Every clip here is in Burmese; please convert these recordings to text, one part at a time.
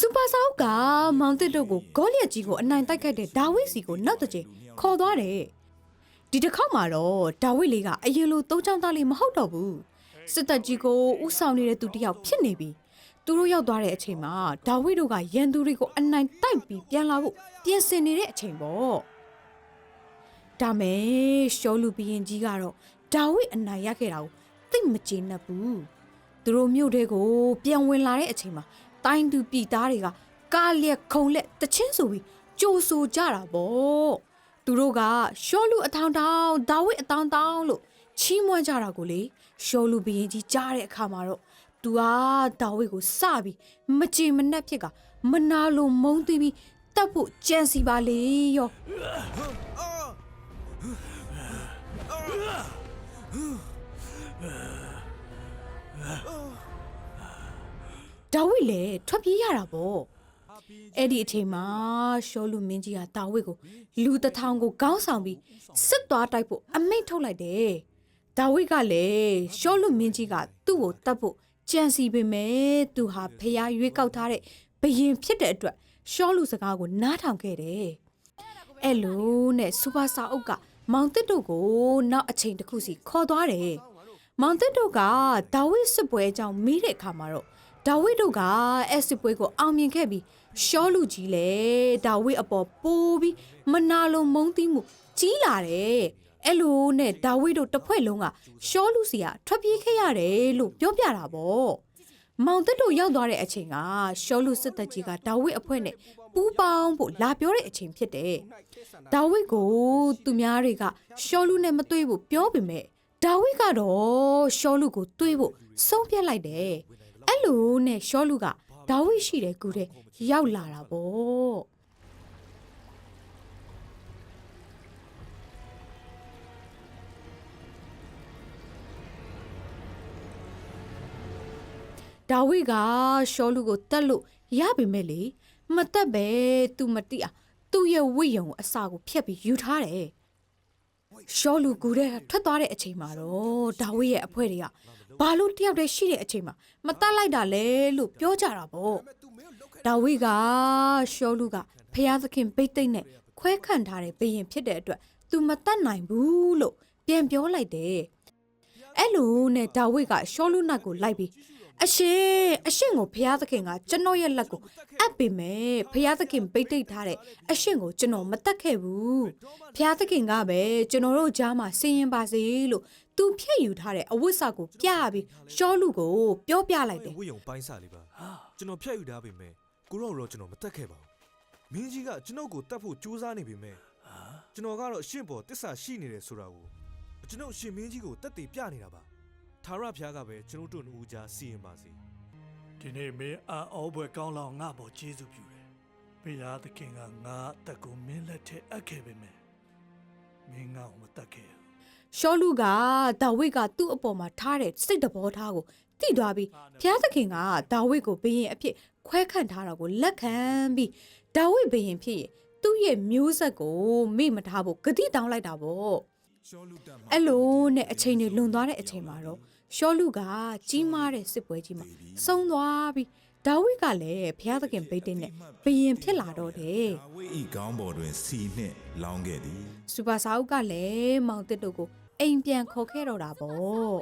စူပါဆောက်ကမောင်တစ်တို့ကိုဂေါလျက်ကြီးကိုအနိုင်တိုက်ခိုက်တဲ့ဒါဝိစီကိုနောက်တစ်ချိန်ခေါ်သွားတယ်ဒီတစ်ခေါက်မှာတော့ဒါဝိလေးကအရင်လိုသုံးချောင်းသားလေးမဟုတ်တော့ဘူးစစ်တပ်ကြီးကိုဥဆောင်နေတဲ့သူတစ်ယောက်ဖြစ်နေပြီသူတို့ရောက်သွားတဲ့အချိန်မှာဒါဝိတို့ကရန်သူတွေကိုအနိုင်တိုက်ပြီးပြန်လာဖို့ပြင်ဆင်နေတဲ့အချိန်ပေါ့ဒါမဲ့ရှောလူဘီရင်ကြီးကတော့ဒါဝိအနိုင်ရခဲ့တာကိုသိပ်မကျေနပ်ဘူးသူတို့မြို့ထဲကိုပြန်ဝင်လာတဲ့အချိန်မှာ တိုင်းသူပြည်သားတွေကကားလက်ခုံလက်တချင်းဆိုပြီးကြိုးဆိုကြတာပေါ့သူတို့ကရှောလူအထောင်တောင်ဒါဝိအတောင်တောင်လို့ချီးမွမ်းကြတာကိုလေရှောလူဘီရင်ကြီးကြားတဲ့အခါမှာတော့သူကဒါဝိကိုစပြီးမကြင်မနှက်ဖြစ်ကမနာလိုမုန်းသိပြီးတတ်ဖို့ကြံစီပါလေရော ဒါဝိလည်းထွက်ပြေးရတာပေါ့အဲ့ဒီအချိန်မှာရှောလူမင်းကြီးကဒါဝိကိုလူတစ်ထောင်ကိုကောင်းဆောင်ပြီးစစ်သွားတိုက်ဖို့အမိန့်ထုတ်လိုက်တယ်ဒါဝိကလည်းရှောလူမင်းကြီးကသူ့ကိုတတ်ဖို့ကြံစီပေမဲ့သူဟာဖျားရွေးကောက်ထားတဲ့ဘရင်ဖြစ်တဲ့အတွက်ရှောလူစကားကိုနားထောင်ခဲ့တယ်အဲ့လိုနဲ့စူပါစာအုပ်ကမောင်တစ်တို့ကိုနောက်အချိန်တစ်ခုစီခေါ်သွားတယ်မောင်တစ်တို့ကဒါဝိစစ်ပွဲအကြောင်းမေးတဲ့အခါမှာတော့ ဒါဝိဒ်တို့ကအဲ့စစ်ပွဲကိုအောင်မြင်ခဲ့ပြီးရှောလူကြီးလေဒါဝိဒ်အပေါ်ပိုးပြီးမနာလိုမုန်းသိမှုကြီးလာတယ်အဲ့လိုနဲ့ဒါဝိဒ်တို့တစ်ဖွဲ့လုံးကရှောလူစီကထွက်ပြေးခဲ့ရတယ်လို့ပြောပြတာပေါ့မောင်တက်တို့ရောက်သွားတဲ့အချိန်ကရှောလူစစ်တပ်ကြီးကဒါဝိဒ်အဖွဲ့နဲ့ပူးပေါင်းဖို့လာပြောတဲ့အချိန်ဖြစ်တယ်ဒါဝိဒ်ကိုသူများတွေကရှောလူနဲ့မတွေ့ဖို့ပြောပေမဲ့ဒါဝိဒ်ကတော့ရှောလူကိုတွေ့ဖို့ဆုံးဖြတ်လိုက်တယ် အဲ့လိုနဲ့ရှောလူကဒါဝိရှိတဲ့ကူတဲ့ရောက်လာတာပေါ့ဒါဝိကရှောလူကိုတတ်လို့ရပါမယ်လေမတက်ပဲ तू မတိอ่ะသူ့ရဲ့ဝိယုံကိုအစာကိုဖျက်ပြီးယူထားတယ် ရှောလူကူတဲ့ထွက်သွားတဲ့အချိန်မှာတော့ဒါဝိရဲ့အဖွဲတွေကဘာလို့တယောက်တည်းရှိတဲ့အချိန်မှာမတတ်လိုက်တာလဲလို့ပြောကြတာပေါ့ဒါဝိကရှောလူကဖျားသခင်ပိတ်သိမ့်နဲ့ခွဲခန့်ထားတဲ့ဘယင်ဖြစ်တဲ့အတွက် तू မတတ်နိုင်ဘူးလို့ပြန်ပြောလိုက်တယ်အဲ့လိုနဲ့ဒါဝိကရှောလူနတ်ကိုလိုက်ပြီး အရှင်အရှင်ကိုဖျားသခင်ကကျွန်တော်ရဲ့လက်ကိုအပ်ပေမဲ့ဖျားသခင်ပိတ်သိမ့်ထားတဲ့အရှင်ကိုကျွန်တော်မတတ်ခဲ့ဘူးဖျားသခင်ကပဲကျွန်တော်တို့ကြားမှာဆင်းရင်ပါစေလို့သူဖြည့်ယူထားတဲ့အဝတ်စာကိုပြပြီးရှောလူကိုပြောပြလိုက်တယ်ဝိယုံပိုင်းစားလေးပါကျွန်တော်ဖြတ်ယူထားပေမဲ့ကိုတော့တော့ကျွန်တော်မတက်ခဲ့ပါဘူးမင်းကြီးကကျွန်တော်ကိုတတ်ဖို့ကြိုးစားနေပေမဲ့ကျွန်တော်ကတော့အရှင့်ပေါ်တစ္ဆာရှိနေတယ်ဆိုတာကိုကျွန်တော်အရှင်မင်းကြီးကိုတက်တည်ပြနေတာပါ သာရဖျားကပဲကျွန်တော်တို့နှစ်ဦးကြားစီရင်ပါစေဒီနေ့မင်းအာအောဘွယ်ကောင်းလောင်ငါ့ဘောကျေးဇူးပြုတယ်။ဘုရားသခင်ကငါအသက်ကိုမင်းလက်ထဲအပ်ခဲ့ပေမဲ့မင်းငါ့ကိုမတတ်ခဲ့ဘူးရှောလူကဒါဝိကသူ့အပေါ်မှာထားတဲ့စိတ်တဘောထားကိုသိသွားပြီးဖျားသခင်ကဒါဝိကိုဘယင်အဖြစ်ခွဲခန့်ထားတာကိုလက်ခံပြီးဒါဝိဘယင်ဖြစ်ရင်သူ့ရဲ့မျိုးဆက်ကိုမေ့မထားဖို့ဂတိတောင်းလိုက်တာပေါ့အဲ့လိုနဲ့အချိန်တွေလွန်သွားတဲ့အချိန်မှာတော့ ရှောလူကကြီးမားတဲ့စစ်ပွဲကြီးမှာဆုံးသွားပြီးဒါဝိကလည်းဖျားသခင်ဗိတ်တဲ့နဲ့ဘယင်ဖြစ်လာတော့တယ်ဒါဝိဤကောင်းပေါ်တွင်စီနှင့်လောင်းခဲ့သည်စူပါစာအုပ်ကလည်းမောင်တစ်တို့ကိုအိမ်ပြန်ခေါ်ခဲ့တော့တာပေါ့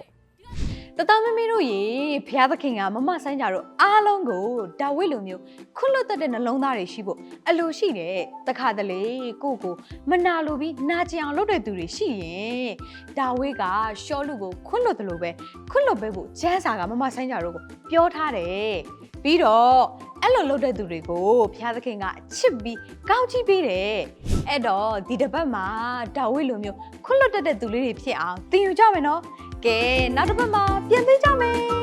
တတမမီတို့ရေဘုရားသခင်ကမမဆိုင်ကြတော့အားလုံးကိုဒါဝိလိုမျိုးခွလွတ်တက်တဲ့နှလုံးသားတွေရှိဖို့အလိုရှိတယ်တခါတလေကိုကိုမနာလိုပြီးနာကျင်အောင်လုပ်တဲ့သူတွေရှိရင်ဒါဝိကရှောလူကိုခွလွတ်တယ်လို့ပဲခွလွတ်ပေးဖို့ကျန်းစာကမမဆိုင်ကြတို့ကိုပြောထားတယ်ပြီးတော့အဲ့လိုလုပ်တဲ့သူတွေကိုဘုရားသခင်ကချစ်ပြီးကောင်းချီးပေးတယ်အဲ့တော့ဒီတစ်ပတ်မှာဒါဝိလိုမျိုးခွလွတ်တက်တဲ့သူလေးတွေဖြစ်အောင်သင်ယူကြမယ်နော် ကဲနောက်တစ်ပတ်မှာပြန်သိကြမယ်